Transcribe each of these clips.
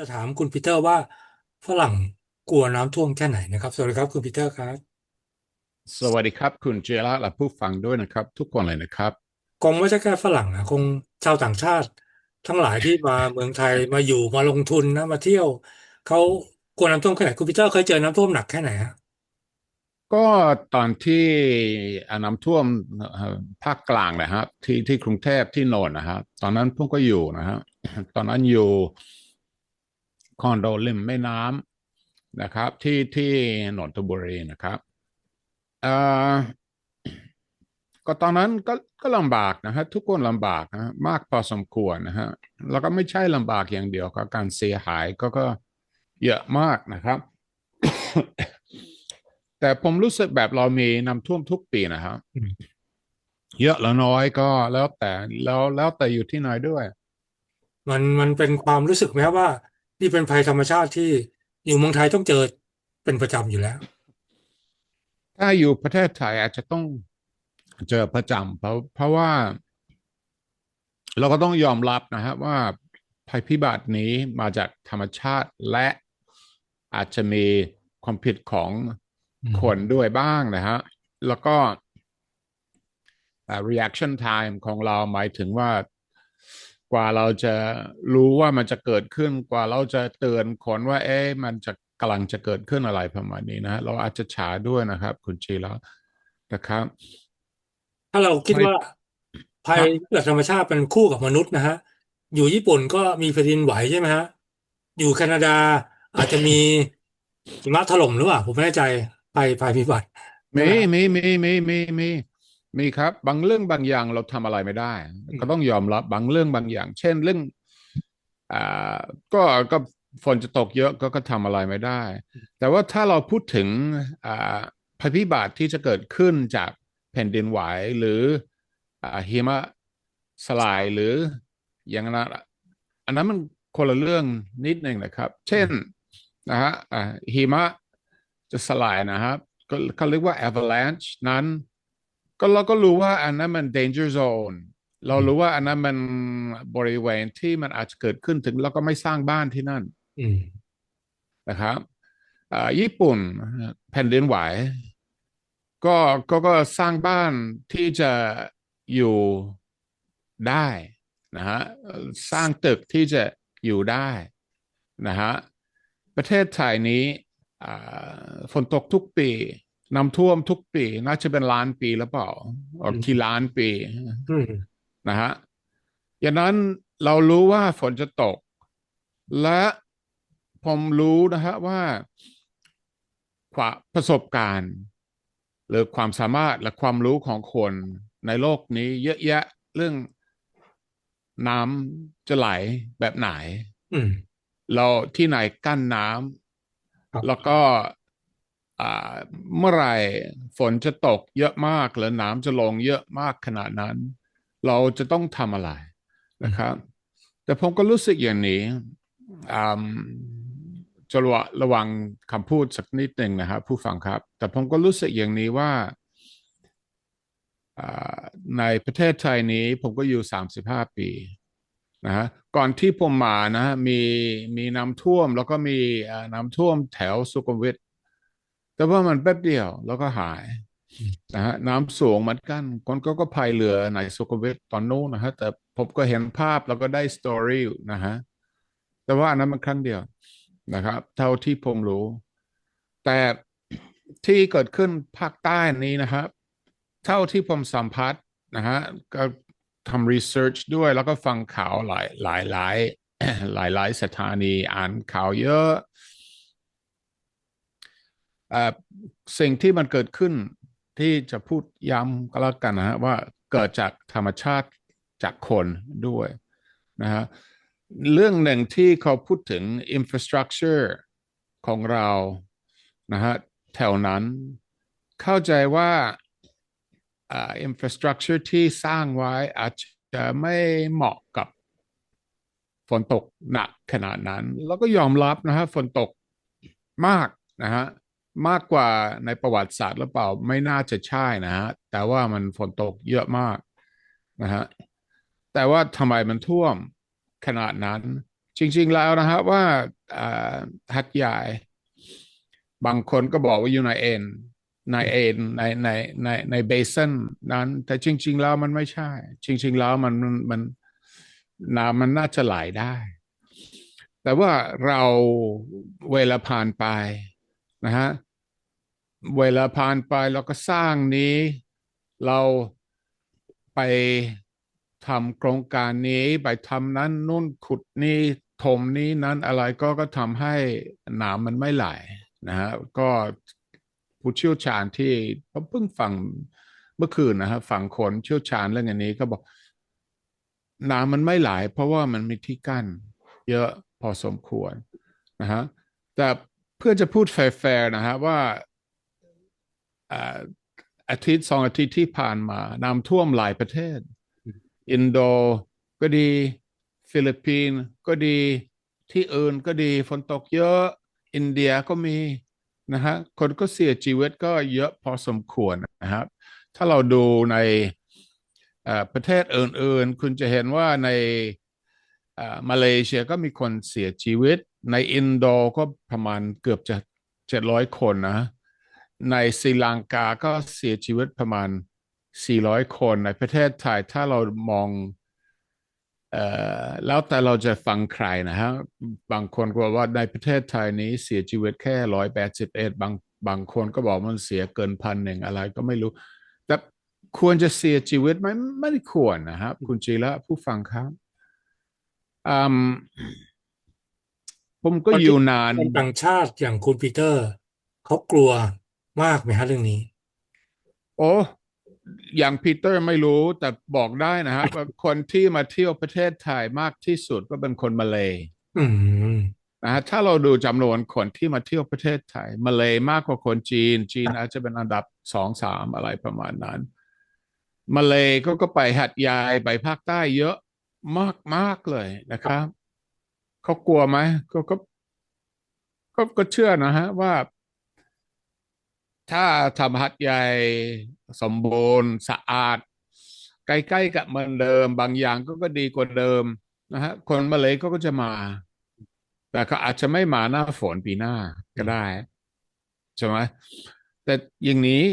จะถามคุณปีเตอร์ว่าฝรั่งกลัวน้ำท่วมแค่ไหนนะครับสวัสดีครับคุณปีเตอร์ครับ สวัสดีครับคุณเจระและผู้ฟังด้วยนะครับ ทุกคนเลยนะครับคงไม่ใช่แค่ฝรั่งนะคงชาวต่างชาติ ทั้งหลายที่มาเมืองไทยมาอยู่มาลงทุนนะมาเที่ยวเขากลัวน้ำท่วมแค่ไหนคุณปีเตอร์เคยเจอน้ำท่วมหนักแค่ไหนฮะก็ตอนที่อ่าน้ำท่วมเอ่อภาคกลางนะครับที่ที่กรุงเทพที่โนนนะครับตอนนั้นผมก็อยู่นะฮะตอนนั้นอยู่ คอนโดริมแม่น้ำนะครับ ที่ที่นนทบุรีนะครับเอ่อก็ตอนนั้นก็ก็ลำบากนะฮะทุกคนลำบากนะมากพอสมควรนะฮะแล้วก็ไม่ใช่ลำบากอย่างเดียวก็การเสียหายก็ก็เยอะมากนะครับ แต่ผมรู้สึกแบบเรามีน้ำท่วมทุกปีนะครับเยอะแล้วน้อยก็แล้วแต่แล้วแล้วแต่อยู่ที่ไหนด้วย มันมันเป็นความรู้สึกไหมว่า นี่เป็นภัยธรรมชาติที่อยู่เมืองไทยต้องเจอเป็นประจำอยู่แล้ว ถ้าอยู่ประเทศไทยอาจจะต้องเจอประจำเพราะเพราะว่า เราก็ต้องยอมรับนะครับว่าภัยพิบัตินี้มาจากธรรมชาติและอาจจะมีความผิดของคนด้วยบ้างนะฮะ แล้วก็ reaction time ของเราหมายถึงว่า กว่าเราจะรู้ว่ามันจะเกิดขึ้นกว่าเราจะเตือนคนว่า เอ๊ะมันจะกำลังจะเกิดขึ้นอะไรประมาณนี้นะฮะเราอาจจะช้าด้วยนะครับ คุณชีแล้วนะครับ ถ้าเราคิดภัยว่าภัยจากธรรมชาติเป็นคู่กับมนุษย์นะฮะอยู่ญี่ปุ่นก็มีแผ่นดินไหวใช่ไหมฮะอยู่แคนาดาอาจจะมีหิมะถล่มหรือเปล่าผมไม่แน่ใจภัยภัยพิบัติใช่มีไหมฮะมีมีมีมี มีมีครับบางเรื่องบางอย่างเราทำอะไรไม่ได้อืมก็ต้องยอมรับบางเรื่องบางอย่าง เช่นเรื่องอ่าก็ก็ฝนจะตกเยอะก็ก็ทำอะไรไม่ได้ แต่ว่าถ้าเราพูดถึงอ่าภัยพิบัติที่จะเกิดขึ้นจากแผ่นดินไหวหรืออ่าหิมะสลายหรืออย่างนั้นอันนั้นมันคนละเรื่องนิดหนึ่งนะครับ เช่นนะฮะอ่าหิมะจะสลายนะครับก็เขาเรียกว่า avalanche นั้น ก็เราก็รู้ว่าอันนั้นมัน danger zone เรารู้ว่าอันนั้นมันบริเวณที่มันอาจจะเกิดขึ้นถึงแล้วก็ไม่สร้างบ้านที่นั่นอืมนะครับอ่าญี่ปุ่นแผ่นดินไหวก็ก็ก็สร้างบ้านที่จะอยู่ได้นะฮะเอ่อสร้างตึกที่จะอยู่ได้นะฮะประเทศไทยนี้อ่าฝนตกทุกปี น้ำท่วมทุกปี น่าจะเป็นล้านปีหรือเปล่าออกกี่ล้านปีอืมนะฮะอย่างนั้นเรารู้ว่าฝนจะตก และผมรู้นะฮะว่าความประสบการณ์ หรือความสามารถและความรู้ของคนในโลกนี้ เยอะแยะเรื่องน้ำจะไหลแบบไหนอืมเราที่ไหนกั้นน้ครับำแล้วก็อ่า เมื่อไหร่ฝนจะตกเยอะมากหรือน้ำจะลงเยอะมากขนาดนั้น เราจะต้องทำอะไรนะครับ แต่ผมก็รู้สึกอย่างนี้จะระวังระวังคำพูดสักนิดหนึ่งนะครับผู้ฟังครับ แต่ผมก็รู้สึกอย่างนี้ว่าในประเทศไทยนี้ผมก็อยู่สามสิบห้าปีนะฮะก่อนที่ผมมานะฮะมีมีน้ำท่วมแล้วก็มีน้ำท่วมแถวสุขุมวิท แต่ว่ามันแป๊บเดียวแล้วก็หายนะฮะน้ำสูงเหมือนกันคนก็ก็พายเรือในสุขุมวิทตอนนู้นนะฮะแต่ผมก็เห็นภาพแล้วก็ได้สตอรี่อยู่นะฮะแต่ว่าอันนั้นมันครั้งเดียวนะครับ เท่าที่ผมรู้ แต่ที่เกิดขึ้นภาคใต้นี้นะครับ เท่าที่ผมสัมผัสนะฮะก็ทำรีเสิร์ชด้วยแล้วก็ฟังข่าวหลายหลายหลายหลายหลายสถานีอ่านข่าวเยอะเอ่อ สิ่งที่มันเกิดขึ้นที่จะพูดย้ำก็แล้วกันนะฮะว่าเกิดจากธรรมชาติจากคนด้วยนะฮะเรื่องหนึ่งที่เขาพูดถึง infrastructure ของเรานะฮะแถวนั้นเข้าใจว่าอ่า infrastructure ที่สร้างไว้อาจจะไม่เหมาะกับฝนตกหนักขนาดนั้น แล้วก็ยอมรับนะฮะฝนตกมากนะฮะ มากกว่าในประวัติศาสตร์หรือเปล่าไม่น่าจะใช่นะฮะ แต่ว่ามันฝนตกเยอะมากนะฮะแต่ว่าทำไมมันท่วมขนาดนั้น จริง ๆ แล้วนะฮะว่าหัดใหญ่บางคนก็บอกว่าอยู่ในเอ็นในเอ็นในในในในเบสันนั้น แต่จริง ๆ แล้วมันไม่ใช่ จริง ๆ แล้วมันมันมันน้ำมันน่าจะไหลได้ แต่ว่าเราเวลาผ่านไป นะฮะเวลาผ่านไปเราก็สร้างนี้ เราไปทำโครงการนี้ไปทำนั้นนู่นขุดนี่ถมนี้นั้นอะไรก็ก็ทำให้หน้ำมันไม่ไหลนะฮะก็ผู้เชี่ยวชาญที่ผมเพิ่งฟังเมื่อคืนนะฮะฟังคนเชี่ยวชาญเรื่องอันนี้ก็บอกหน้ำมันไม่ไหลเพราะว่ามันมีที่กั้น เยอะพอสมควรนะฮะแต่ เพื่อจะพูดแฟร์ๆนะฮะว่าอ่าอาทิตย์สองอาทิตย์ที่ผ่านมาน้ำท่วมหลายประเทศ อินโดก็ดี ฟิลิปปินส์ก็ดีที่อื่นก็ดีฝนตกเยอะ อินเดียก็มีนะฮะคนก็เสียชีวิตก็เยอะพอสมควรนะครับ ถ้าเราดูในเอ่อประเทศอื่นๆ คุณจะเห็นว่าในเอ่อมาเลเซียก็มีคนเสียชีวิต ในอินโดก็ประมาณเกือบจะเจ็ดร้อยคนนะ ในศรีลังกาก็เสียชีวิตประมาณ400คน ในประเทศไทยถ้าเรามองเอ่อแล้วแต่เราจะฟังใครนะฮะ บางคนก็บอกว่าในประเทศไทยนี้เสียชีวิตแค่ร้อยแปดสิบเอ็ดบางบางคนก็บอกมันเสียเกินพันหนึ่งอะไรก็ไม่รู้ แต่ควรจะเสียชีวิตไหมไม่ควรนะครับ คุณจีละผู้ฟังครับอืม ผมก็อยู่นานคนต่างชาติอย่างคุณปีเตอร์เขากลัวมากไหมฮะเรื่องนี้ โอ้อย่างปีเตอร์ไม่รู้แต่บอกได้นะฮะว่าคนที่มาเที่ยวประเทศไทยมากที่สุดก็เป็นคนมาเลย์อืมนะฮะถ้าเราดูจำนวนคนที่มาเที่ยวประเทศไทย มาเลย์มากกว่าคนจีน จีนอาจจะเป็นอันดับสองสามอะไรประมาณนั้น มาเลย์ก็ก็ไปหัดใหญ่ไปภาคใต้เยอะมากมากเลยนะครับ เขากลัวไหมก็ก็ก็ก็เชื่อนะฮะว่าถ้าทำหัดใหญ่สมบูรณ์สะอาด ใกล้ๆกับเหมือนเดิม บางอย่างก็ก็ดีกว่าเดิมนะฮะคนมาเลยก็ก็จะมา แต่เขาอาจจะไม่มาหน้าฝนปีหน้าก็ได้ใช่ไหมแต่อย่างนี้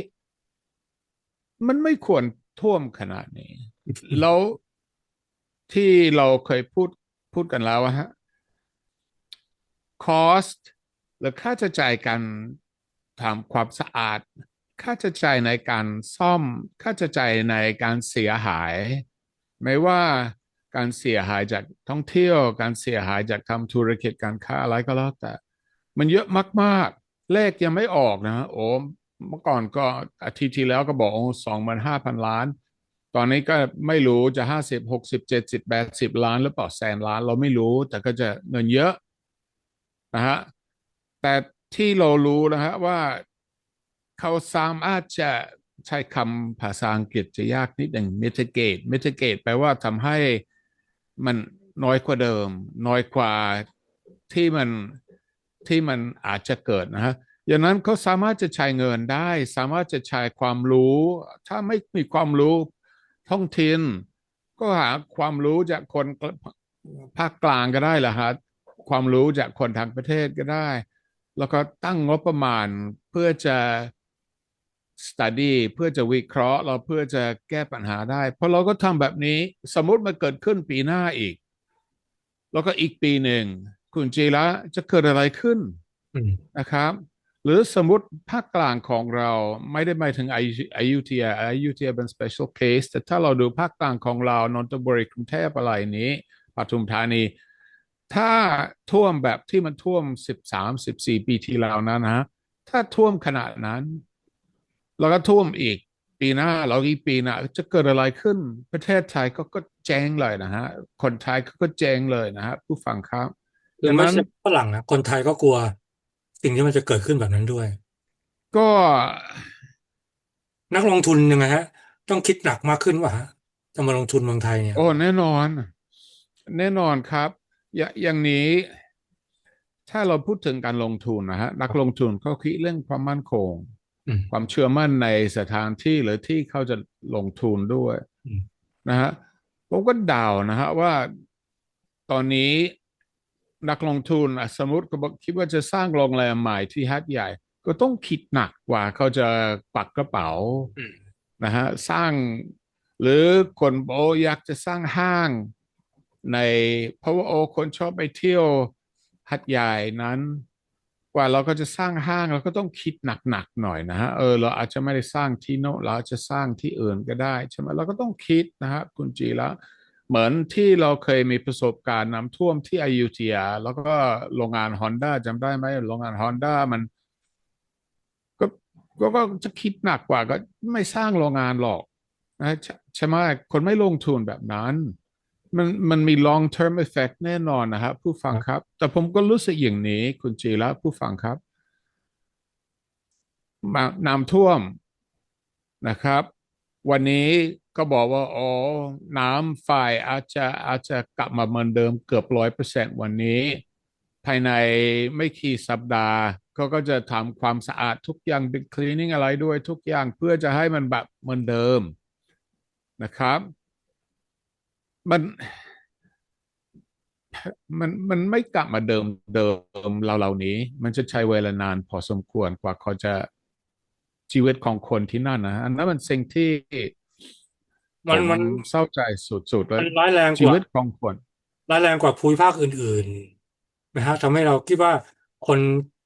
มันไม่ควรท่วมขนาดนี้ แล้วที่เราเคยพูดพูดกันแล้วฮะ cost หรือค่าใช้จ่ายการทำความสะอาด ค่าใช้จ่ายในการซ่อม ค่าใช้จ่ายในการเสียหาย ไม่ว่าการเสียหายจากท่องเที่ยว การเสียหายจากทำธุรกิจการค้าอะไรก็แล้วแต่ มันเยอะมากๆ เลขยังไม่ออกนะโอ้เมื่อก่อนก็อาทิตย์ที่แล้วก็บอกสองหมื่นห้าพันล้าน ตอนนี้ก็ไม่รู้จะห้าสิบหกสิบเจ็ดสิบแปดสิบล้านหรือเปล่าแสนล้านเราไม่รู้ แต่ก็จะเงินเยอะ นะฮะแต่ที่เรารู้นะฮะว่าเขาสามารถจะใช้คำภาษาอังกฤษจะยากนิดหนึ่ง mitigate mitigate แปลว่าทำให้มันน้อยกว่าเดิม น้อยกว่าที่มันที่มันอาจจะเกิดนะฮะอย่างนั้นเขาสามารถจะใช้เงินได้ สามารถจะใช้ความรู้ ถ้าไม่มีความรู้ท้องถิ่นก็หาความรู้จากคนภาคกลางก็ได้ละฮะ ความรู้จากคนทางประเทศก็ได้ แล้วก็ตั้งงบประมาณเพื่อจะ study เพื่อจะวิเคราะห์ เราเพื่อจะแก้ปัญหาได้ เพราะเราก็ทำแบบนี้สมมติมันเกิดขึ้นปีหน้าอีก แล้วก็อีกปีหนึ่ง คุณจีละจะเกิดอะไรขึ้นอืมนะครับ หรือสมมติภาคกลางของเราไม่ได้หมายถึงอยุธยาอยุธยาเป็น special case แต่ถ้าเราดูภาคกลางของเรานนทบุรีกรุงเทพอะไรนี้ปทุมธานี ถ้าท่วมแบบที่มันท่วมสิบสามสิบสี่ปีที่แล้วนั้นนะถ้าท่วมขนาดนั้น แล้วก็ท่วมอีกปีหน้าแล้วอีกปีหน้าจะเกิดอะไรขึ้น ประเทศไทยก็ก็แจ้งเลยนะฮะ คนไทยก็ก็แจ้งเลยนะฮะผู้ฟังครับคือไม่ใช่ฝรั่งนะคนไทยก็กลัว สิ่งที่มันจะเกิดขึ้นแบบนั้นด้วย ก็นักลงทุนยังไงฮะ ต้องคิดหนักมากขึ้นว่ะฮะจะมาลงทุนเมืองไทยเนี่ยโอ้แน่นอน แน่นอนครับ อย่าอย่างนี้ถ้าเราพูดถึงการลงทุนนะฮะนักลงทุนเขาคิดเรื่องความมั่นคงอืมความเชื่อมั่นในสถานที่หรือที่เขาจะลงทุนด้วยอืมนะฮะผมก็เดานะฮะว่าตอนนี้นักลงทุนอะสมมติก็บอกคิดว่าจะสร้างโรงแรมใหม่ที่ฮัทใหญ่ ก็ต้องคิดหนักกว่าเขาจะปักกระเป๋าอืมนะฮะสร้าง หรือคนบอกโอ้อยากจะสร้างห้าง ในเพราะว่าโอคนชอบไปเที่ยวหัดใหญ่นั้น กว่าเราก็จะสร้างห้างเราก็ต้องคิดหนักๆหน่อยนะฮะเออเราอาจจะไม่ได้สร้างที่โน้เราอาจจะสร้างที่อื่นก็ได้ใช่ไหมเราก็ต้องคิดนะฮะคุณจีละเหมือนที่เราเคยมีประสบการณ์น้ำท่วมที่อยุธยาแล้วก็โรงงานฮอนด้าจำได้ไหมโรงงานฮอนด้ามันก็ก็ก็จะคิดหนักกว่าก็ไม่สร้างโรงงานหรอกนะใช่ไหมคนไม่ลงทุนแบบนั้น มันมันมี long term effect แน่นอนนะครับผู้ฟังครับ แต่ผมก็รู้สึกอย่างนี้ คุณจีและผู้ฟังครับมาน้ำท่วมนะครับ วันนี้ก็บอกว่าอ๋อน้ำไฟอาจจะอาจจะกลับมาเหมือนเดิมเกือบร้อยเปอร์เซ็นต์วันนี้ ภายในไม่กี่สัปดาห์เขาก็จะทำความสะอาดทุกอย่างเป็น cleaning อะไรด้วยทุกอย่างเพื่อจะให้มันแบบเหมือนเดิมนะครับ มัน มันมันไม่กลับมาเดิมเดิมเราเหล่านี้ มันจะใช้เวลานานพอสมควรกว่าเขาจะชีวิตของคนที่นั่นนะอันนั้นมันสิ่งที่ผมันมมันเศร้าใจสุดๆเลยมันร้ายแรงกชีว่าวิตของคนร้ายแรงกว่าภูมิภาคอื่นๆนะฮะทำให้เราคิดว่าคน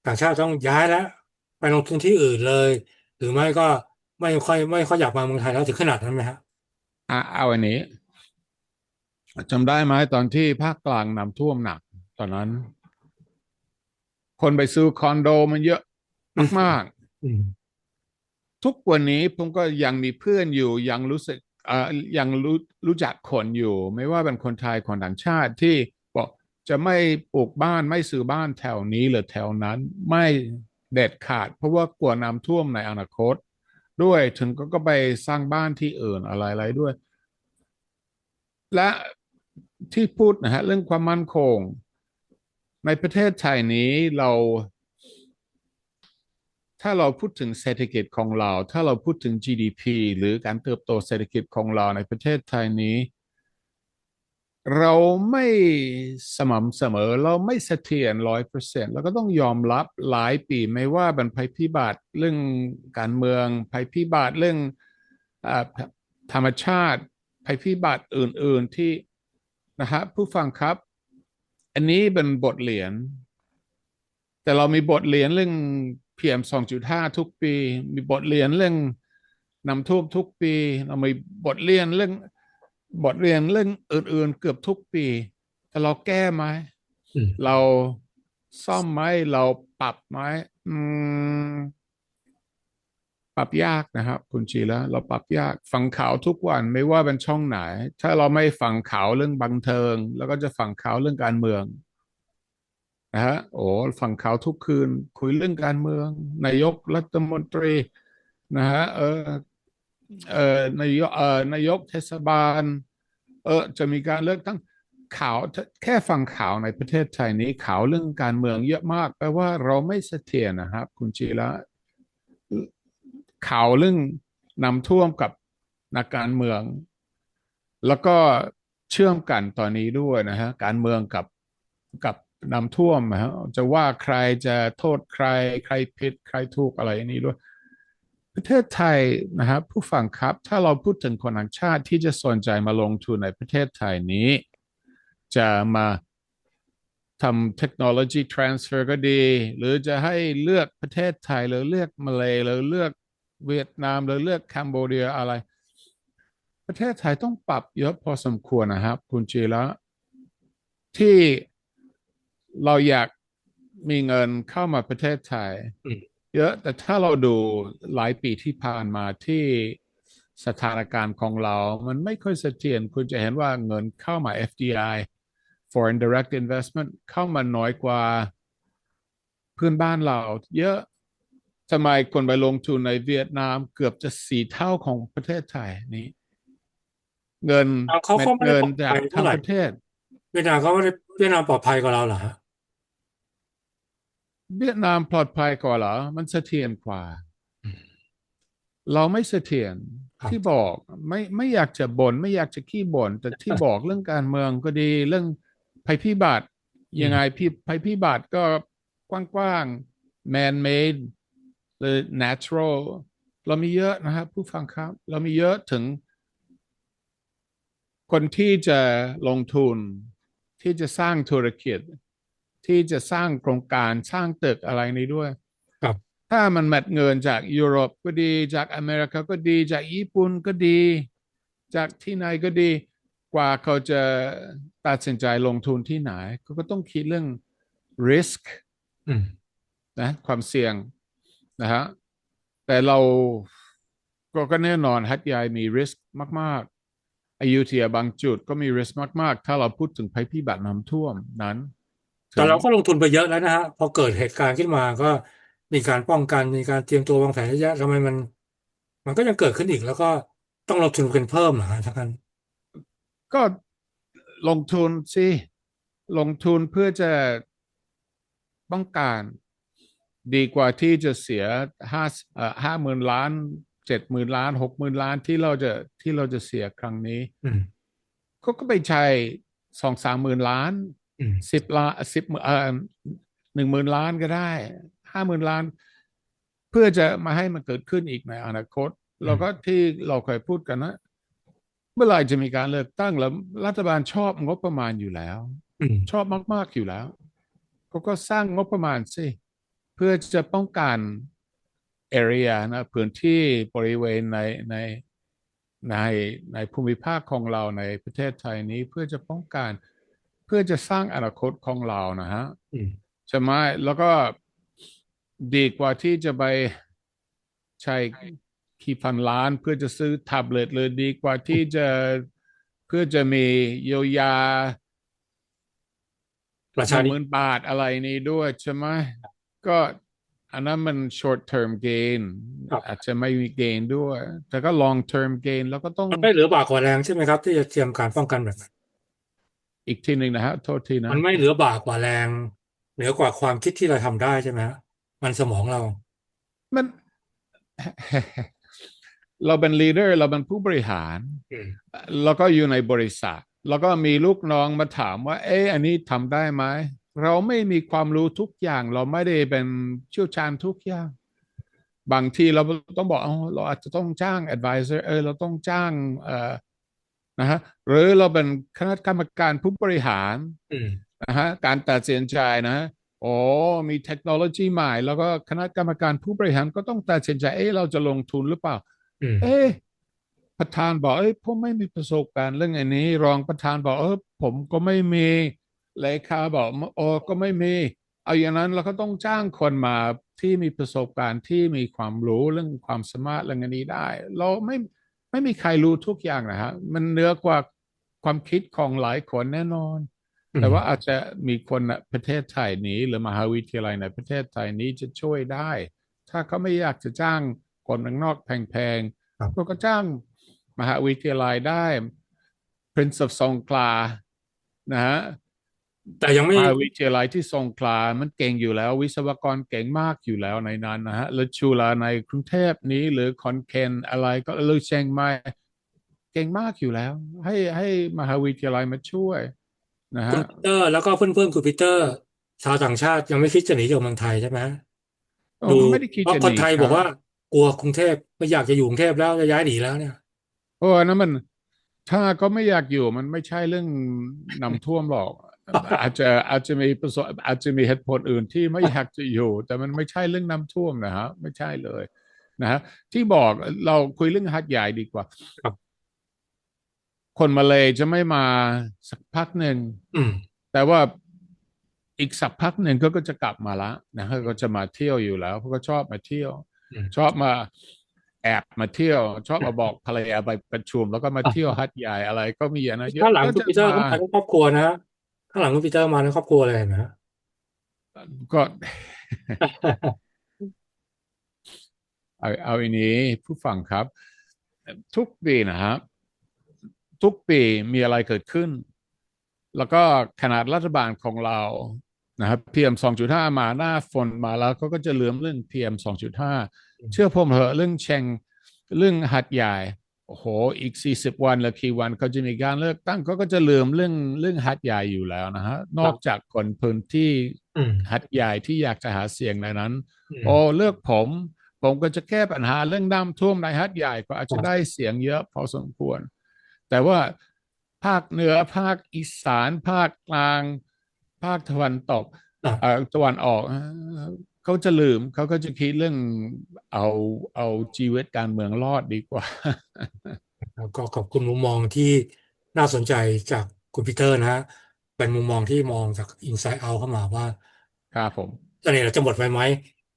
ต่างชาติต้องย้ายแล้ว ไปลงทุนที่อื่นเลย หรือไม่ก็ไม่ค่อยไม่ค่อยอยากมาเมืองไทยแล้วถึงขนาดนั้นไหมฮะอะเอาอันนี้ จำได้ไหมตอนที่ภาคกลางน้ำท่วมหนัก ตอนนั้น คนไปซื้อคอนโดมันเยอะมากอืมๆทุกวันนี้ผมก็ยังมีเพื่อนอยู่ยังรู้สึกเอ่อยังรู้รู้จักคนอยู่ ไม่ว่าเป็นคนไทยคนต่างชาติที่บอกจะไม่ปลูกบ้านไม่ซื้อบ้านแถวนี้หรือแถวนั้นไม่เด็ดขาด เพราะว่ากลัวน้ำท่วมในอนาคต ด้วยถึงก็ก็ไปสร้างบ้านที่อื่นอะไรๆด้วย และ ที่พูดนะฮะเรื่องความมั่นคง ในประเทศไทยนี้เรา ถ้าเราพูดถึงเศรษฐกิจของเรา ถ้าเราพูดถึง GDP หรือการเติบโตเศรษฐกิจของเราในประเทศไทยนี้ เราไม่สม่ำเสมอเราไม่เสถียรร้อยเปอร์เซ็นต์แล้วก็ต้องยอมรับหลายปีไม่ว่าเป็นภัยพิบัติเรื่องการเมืองภัยพิบัติเรื่องอธรรมชาติภัยพิบัติอื่น ๆที่ นะฮะผู้ฟังครับ อันนี้เป็นบทเรียน แต่เรามีบทเรียนเรื่อง PM 2.5 ทุกปี มีบทเรียนเรื่องน้ำท่วมทุกปี เรามีบทเรียนเรื่องบทเรียนเรื่องอื่นๆเกือบทุกปี แต่เราแก้ไหมอืมเราซ่อมไหมเราปรับไหมอืม ปรับยากนะครับ คุณชีแล้วเราปรับยากฟังข่าวทุกวันไม่ว่าเป็นช่องไหน ถ้าเราไม่ฟังข่าวเรื่องบันเทิง แล้วก็จะฟังข่าวเรื่องการเมืองนะฮะโอ้ฟังข่าวทุกคืน คุยเรื่องการเมือง นายกรัฐมนตรีนะฮะเออเออนายกเออนายกเทศบาล เออจะมีการเลือกตั้งข่าวแค่ฟังข่าวในประเทศไทยนี้ข่าวเรื่องการเมืองเยอะมากแปลว่าเราไม่เสถียรนะครับ คุณจีละ ข่าวเรื่องน้ำท่วมกับนักการเมือง แล้วก็เชื่อมกันตอนนี้ด้วยนะฮะการเมืองกับกับน้ำท่วมฮะจะว่าใครจะโทษใคร ใครผิดใครถูกอะไรนี้ด้วย ประเทศไทยนะครับผู้ฟังครับ ถ้าเราพูดถึงคนต่างชาติที่จะสนใจมาลงทุนในประเทศไทยนี้ จะมาทำเทคโนโลยี transfer ก็ดี หรือจะให้เลือกประเทศไทยหรือเลือกมาเลยหรือเลือก เวียดนามหรือเลือกแคนเบเดียอะไร ประเทศไทยต้องปรับเยอะพอสมควรนะครับ คุณจีละที่เราอยากมีเงินเข้ามาประเทศไทยอืมเยอะแต่ถ้าเราดูหลายปีที่ผ่านมาที่สถานการณ์ของเรา มันไม่ค่อยเสถียรคุณจะเห็นว่าเงินเข้ามา FDI foreign direct investment เข้ามาน้อยกว่าเพื่อนบ้านเรา เยอะ ทำไมคนไปลงทุนในเวียดนามเกือบจะสี่เท่าของประเทศไทยนี้ เงินเอาเขาเม็ดเขาไม่ได้เงินปลอดจากภัยทั้เท่างไหร่ประเทศ เวียดนามเขาไม่ได้เวียดนามปลอดภัยกว่าเราเหรอฮะเวียดนามปลอดภัยกว่าเหรอ มันเสถียรกว่าอืมเราไม่เสถียรครับที่บอกไม่ไม่อยากจะบ่นไม่อยากจะขี้บ่นแต่ที่บอกเรื่องการเมืองก็ดีเรื่องภัยพิบัติยังไงพี่ภัยพิบัติก็กว้างๆ man made หรือ natural เรามีเยอะนะครับผู้ฟังครับ เรามีเยอะถึง คนที่จะลงทุน ที่จะสร้างธุรกิจ ที่จะสร้างโครงการสร้างตึกอะไรนี้ด้วยครับ ถ้ามันแมทเงินจากยุโรปก็ดีจากอเมริกาก็ดีจากญี่ปุ่นก็ดี จากที่ไหนก็ดี กว่าเขาจะตัดสินใจลงทุนที่ไหนเขาก็ต้องคิดเรื่อง risk อืมนะความเสี่ยง นะฮะแต่เราก็ก็แน่นอนฮัตยายมี risk มากๆอยุธยาบางจุดก็มี risk มาก ๆ ถ้าเราพูดถึงภัยพิบัติน้ำท่วมนั้น แต่เราก็ลงทุนไปเยอะแล้วนะฮะพอเกิดเหตุการณ์ขึ้นมาก็มีการป้องกันมีการเตรียมตัววางแผนเยอะแยะทำไมมัน มันก็ยังเกิดขึ้นอีกแล้วก็ต้องลงทุนกันเพิ่มเหรอฮะทั้งนั้นก็ลงทุนสิลงทุนเพื่อจะป้องกัน ดีกว่าที่จะเสียห้าเอ่อห้าหมื่นล้านเจ็ดหมื่นล้านหกหมื่นล้านที่เราจะที่เราจะเสียครั้งนี้อืมเขาก็ไปใช้สองสามหมื่นล้านอืมสิบล้านสิบเอ่อหนึ่งหมื่นล้านก็ได้ห้าหมื่นล้าน เพื่อจะมาให้มันเกิดขึ้นอีกในอนาคต เราก็ที่เราเคยพูดกันนะเมื่อไหร่จะมีการเลือกตั้งแล้วรัฐบาลชอบงบประมาณอยู่แล้วอืมชอบมาก ๆอยู่แล้วเขาก็สร้างงบประมาณสิเพื่อจะป้องกัน area นะพื้นที่บริเวณในในในในภูมิภาคของเราในประเทศไทยนี้เพื่อจะป้องกัน เพื่อจะสร้างอนาคตของเรานะฮะอืมใช่ไหมแล้วก็ดีกว่าที่จะไปใช้กี่พันล้าน เพื่อจะซื้อแท็บเล็ตเลยดีกว่าที่จะเพื่อจะมีเยียวยาประหชานึ่งนิหมื่นบาทอะไรนี้ด้วยใช่ไหมก็ อันนั้นมัน short term gain ครับอาจจะไม่มี gain ด้วย แต่ก็ long term gain แล้วก็ต้องมันไม่เหลือบากกว่าแรงใช่ไหมครับ ที่จะเตรียมการป้องกันแบบนั้นอีกทีหนึ่งนะฮะโทษทีนะ มันไม่เหลือบากกว่าแรง เหนือกว่าความคิดที่เราทำได้ใช่ไหมฮะมันสมองเรา มัน เราเป็น leader เราเป็นผู้บริหารอืมแล้วก็อยู่ในบริษัท แล้วก็มีลูกน้องมาถามว่า เอ๊ะอันนี้ทำได้ไหม เราไม่มีความรู้ทุกอย่าง เราไม่ได้เป็นเชี่ยวชาญทุกอย่าง บางทีเราต้องบอกเอาเราอาจจะต้องจ้าง advisor เออเราต้องจ้างเอ่อนะฮะหรือเราเป็นคณะกรรมการผู้บริหารอืมนะฮะการตัดสินใจนะโอ้มีเทคโนโลยีใหม่ แล้วก็คณะกรรมการผู้บริหารก็ต้องตัดสินใจเอ๊ะเราจะลงทุนหรือเปล่าอืมเอ๊ะประธานบอกเอ้ยผมไม่มีประสบการณ์เรื่องอันนี้ รองประธานบอกเออผมก็ไม่มี เลขาบอกโอ้ก็ไม่มี เอาอย่างนั้นเราก็ต้องจ้างคนมาที่มีประสบการณ์ที่มีความรู้เรื่องความสามารถเรื่องอันนี้ได้ เราไม่ไม่มีใครรู้ทุกอย่างนะฮะมันเหนือกว่าความคิดของหลายคนแน่นอน แต่ว่าอาจจะมีคนในประเทศไทยนี้ หรือมหาวิทยาลัยในประเทศไทยนี้จะช่วยได้ ถ้าเขาไม่อยากจะจ้างคนข้างนอกแพงครับๆเขาก็จ้างมหาวิทยาลัยได้ Prince of Songkla นะฮะ แต่ยังไม่มหาวิทยาลัยที่สงขลามันเก่งอยู่แล้ว วิศวกรเก่งมากอยู่แล้วในนั้นนะฮะแล้วชูลาในกรุงเทพนี้หรือคอนเคนอะไรก็หรือเชียงใหม่เก่งมากอยู่แล้ว ให้ให้มหาวิทยาลัยมาช่วยนะคุณฮะปีเตอร์แล้วก็เพื่อนๆคุณปีเตอร์ ชาวต่างชาติยังไม่คิดจะหนีจากเมืองไทยใช่ไหมโอ้ดูไม่ได้คิดเพราะจะหคนนีไทยครับบอกว่ากลัวกรุงเทพไม่อยากจะอยู่กรุงเทพแล้วจะย้ายหนีแล้วเนี่ยโอ้อันนั้นมันถ้าก็ไม่อยากอยู่มันไม่ใช่เรื่องน้ำท่วมหรอก อาจจะอาจจะมีประสบอาจจะมีเหตุผลอื่นที่ไม่อยากจะอยู่ แต่มันไม่ใช่เรื่องน้ำท่วมนะฮะไม่ใช่เลยนะฮะที่บอกเราคุยเรื่องฮัดใหญ่ดีกว่าครับคนมาเลยจะไม่มาสักพักหนึ่งอืมแต่ว่าอีกสักพักหนึ่งก็ก็จะกลับมาละนะฮะก็จะมาเที่ยวอยู่แล้วเพราะก็ชอบมาเที่ยวอืมชอบมาแอบมาเที่ยว ชอบมาบอกภรรยาไปประชุม แล้วก็มาเที่ยวฮัทใหญ่อะไร ก็มีอะนะเยอะถ้าหลังก็คุณจะปีเตอร์มาเข้ามาทั้งครอบครัวนะ ถ้าหลังคุณปีเตอร์มาทั้งครอบครัวเลยเห็นไหมฮะก็เอาเอาอันนี้ผู้ฟังครับ ทุกปีนะครับทุกปีมีอะไรเกิดขึ้น แล้วก็ขนาดรัฐบาลของเรานะครับ PM 2.5มาหน้าฝนมาแล้วเขาก็จะลืมเรื่อง PM 2.5เชื่อผมเถอะเรื่องเชงเรื่องหัดใหญ่ โอ้โห อีกสี่สิบวันหรือกี่วันเขาจะมีการเลือกตั้งเขาก็จะลืมเรื่องเรื่องหัดใหญ่อยู่แล้วนะฮะ นอกจากคนพื้นที่อืมหัดใหญ่ที่อยากจะหาเสียงในนั้นอืมโอ้เลือกผม ผมก็จะแก้ปัญหาเรื่องน้ำท่วมในหัดใหญ่ก็อาจจะได้เสียงเยอะพอสมควร แต่ว่าภาคเหนือภาคอีสาน ภาคกลาง ภาคตะวันตกอะเอ่อตะวันออก เอ่อเขาจะลืมเขาก็จะคิดเรื่องเอาเอาชีวิตการเมืองรอดดีกว่าแล้วก็ขอบคุณมุมมองที่น่าสนใจจากคุณปีเตอร์นะฮะเป็นมุมมองที่มองจาก Inside Out เข้ามาว่าครับผมเสน่ห์เราจะหมดไปไหม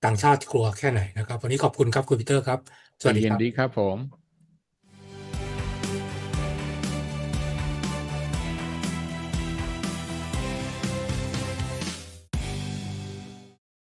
ต่างชาติกลัวแค่ไหนนะครับ วันนี้ขอบคุณครับคุณปีเตอร์ครับ สวัสดีคยินรับดีครับผม